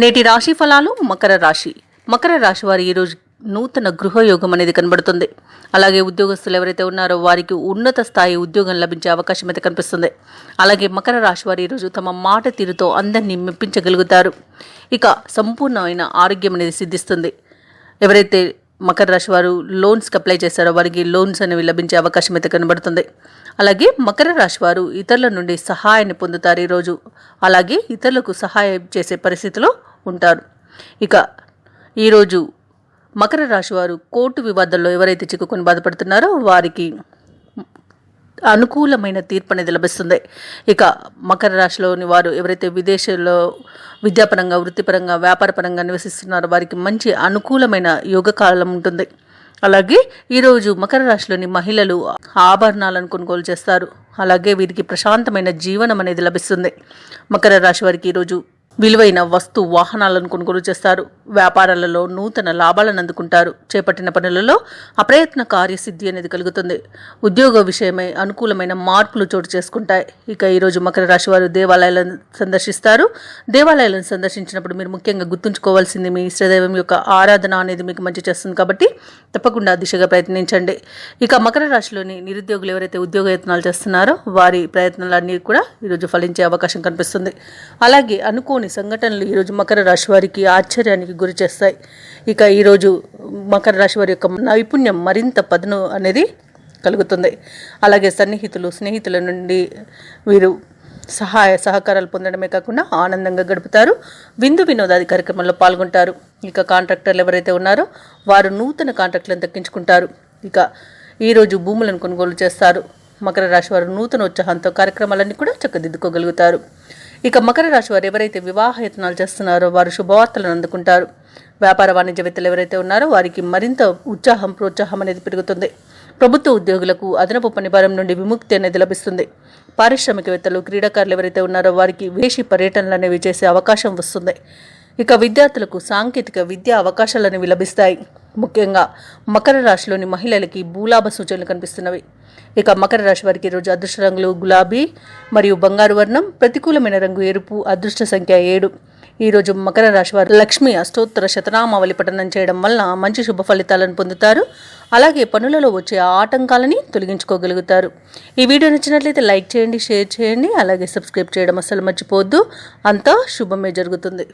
నేటి రాశి ఫలాలు మకర రాశి. మకర రాశి వారి ఈరోజు నూతన గృహయోగం అనేది కనబడుతుంది. అలాగే ఉద్యోగస్తులు ఎవరైతే ఉన్నారో వారికి ఉన్నత స్థాయి ఉద్యోగం లభించే అవకాశం అయితే కనిపిస్తుంది. అలాగే మకర రాశి వారు ఈరోజు తమ మాట తీరుతో అందరినీ మెప్పించగలుగుతారు. ఇక సంపూర్ణమైన ఆరోగ్యం అనేది సిద్ధిస్తుంది. ఎవరైతే మకర రాశి వారు లోన్స్కి అప్లై చేశారో వారికి లోన్స్ అనేవి లభించే అవకాశం అయితే కనబడుతుంది. అలాగే మకర రాశి వారు ఇతరుల నుండి సహాయాన్ని పొందుతారు ఈరోజు అలాగే ఇతరులకు సహాయం చేసే పరిస్థితిలో ఉంటారు ఇక ఈరోజు మకర రాశి వారు కోర్టు వివాదాల్లో ఎవరైతే చిక్కుకొని బాధపడుతున్నారో వారికి అనుకూలమైన తీర్పు అనేది లభిస్తుంది. ఇక మకర రాశిలోని వారు ఎవరైతే విదేశాల్లో విద్యాపరంగా వృత్తిపరంగా వ్యాపారపరంగా నివసిస్తున్నారో వారికి మంచి అనుకూలమైన యోగ కాలం ఉంటుంది. అలాగే ఈరోజు మకర రాశిలోని మహిళలు ఆభరణాలను కొనుగోలు చేస్తారు. అలాగే వీరికి ప్రశాంతమైన జీవనం అనేది లభిస్తుంది. మకర రాశి వారికి ఈరోజు విలువైన వస్తు వాహనాలను కొనుగోలు చేస్తారు. వ్యాపారాలలో నూతన లాభాలను అందుకుంటారు. చేపట్టిన పనులలో అప్రయత్న కార్యసిద్ధి అనేది కలుగుతుంది. ఉద్యోగ విషయమై అనుకూలమైన మార్పులు చోటు చేసుకుంటాయి. ఇక ఈరోజు మకర రాశి వారు దేవాలయాలను సందర్శిస్తారు. దేవాలయాలను సందర్శించినప్పుడు మీరు ముఖ్యంగా గుర్తుంచుకోవాల్సింది మీ ఇష్టదైవం యొక్క ఆరాధన అనేది మీకు మంచి చేస్తుంది కాబట్టి తప్పకుండా దిశగా ప్రయత్నించండి. ఇక మకర రాశిలోని నిరుద్యోగులు ఎవరైతే ఉద్యోగ యత్నాలు చేస్తున్నారో వారి ప్రయత్నాలన్నీ కూడా ఈరోజు ఫలించే అవకాశం కనిపిస్తుంది. అలాగే అనుకోని సంఘటనలు ఈరోజు మకర రాశి వారికి ఆశ్చర్యానికి గురి చేస్తాయి. ఇక ఈరోజు మకర రాశి వారి యొక్క నైపుణ్యం మరింత పదును అనేది కలుగుతుంది. అలాగే సన్నిహితులు స్నేహితుల నుండి వీరు సహాయ సహకారాలు పొందడమే కాకుండా ఆనందంగా గడుపుతారు. విందు వినోదాది కార్యక్రమంలో పాల్గొంటారు. ఇక కాంట్రాక్టర్లు ఎవరైతే ఉన్నారో వారు నూతన కాంట్రాక్టులను దక్కించుకుంటారు. ఇక ఈరోజు భూములను కొనుగోలు చేస్తారు. మకర రాశి వారు నూతన ఉత్సాహంతో కార్యక్రమాలన్నీ కూడా చక్కదిద్దుకోగలుగుతారు. ఇక మకర రాశి వారు ఎవరైతే వివాహ యత్నాలు చేస్తున్నారో వారు శుభవార్తలను అందుకుంటారు. వ్యాపార వాణిజ్యవేత్తలు ఎవరైతే ఉన్నారో వారికి మరింత ఉత్సాహం ప్రోత్సాహం అనేది పెరుగుతుంది. ప్రభుత్వ ఉద్యోగులకు అదనపు పనిభారం నుండి విముక్తి అనేది లభిస్తుంది. పారిశ్రామికవేత్తలు క్రీడాకారులు ఎవరైతే ఉన్నారో వారికి విదేశీ పర్యటనలు అనేవి చేసే అవకాశం వస్తుంది. ఇక విద్యార్థులకు సాంకేతిక విద్యా అవకాశాలను విలభిస్తాయి. ముఖ్యంగా మకర రాశిలోని మహిళలకి భూలాభ సూచనలు కనిపిస్తున్నవి. ఇక మకర రాశి వారికి ఈరోజు అదృష్ట రంగులు గులాబీ మరియు బంగారు వర్ణం ప్రతికూలమైన రంగు ఎరుపు అదృష్ట సంఖ్య ఏడు. ఈరోజు మకర రాశి వారు లక్ష్మి అష్టోత్తర శతనామావళి పఠనం చేయడం వలన మంచి శుభ ఫలితాలను పొందుతారు. అలాగే పనులలో వచ్చే ఆటంకాలని తొలగించుకోగలుగుతారు. ఈ వీడియో నచ్చినట్లయితే లైక్ చేయండి షేర్ చేయండి అలాగే సబ్స్క్రైబ్ చేయడం అస్సలు మర్చిపోవద్దు. అంతా శుభమే జరుగుతుంది.